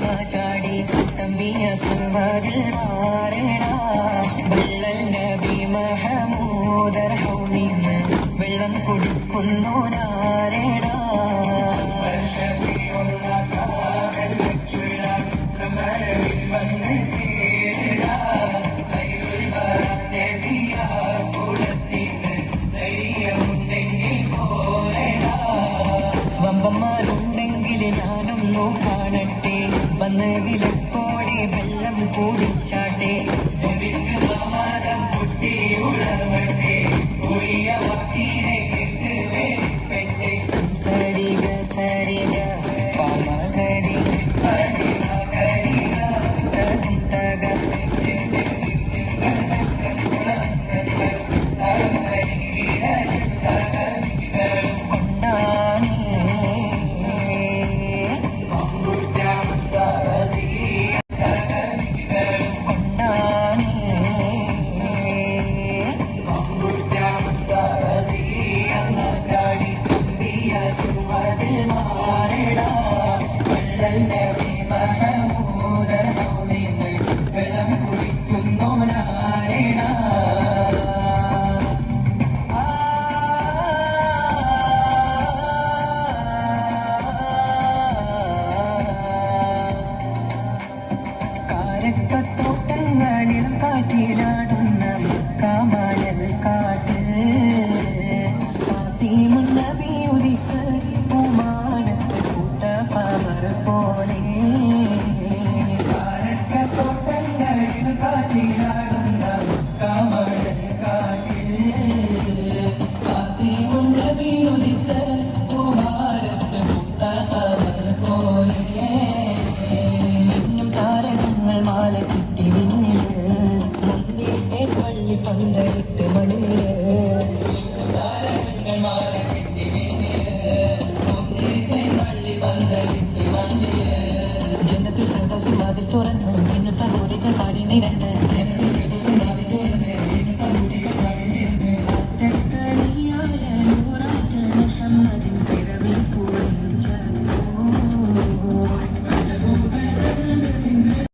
ചാടി തമ്പിയ സുൽവാദിൽ മാറണ വള്ളൽ നബി മഹമൂദർ ഹൗനിന്ന് വെള്ളം കൊടുക്കുന്നോനാ. ഉണ്ടെങ്കിൽ ഞാനൊന്നു കാണട്ടെ വന്ന് വിലപ്പോടെ വെള്ളം കൂടിച്ചാട്ടെ. ജനത്തിൽ സന്തോഷം അതിൽ തുറന്നു ഇന്നത്തെ തകോതികൾ പാടി നിരന്ന്.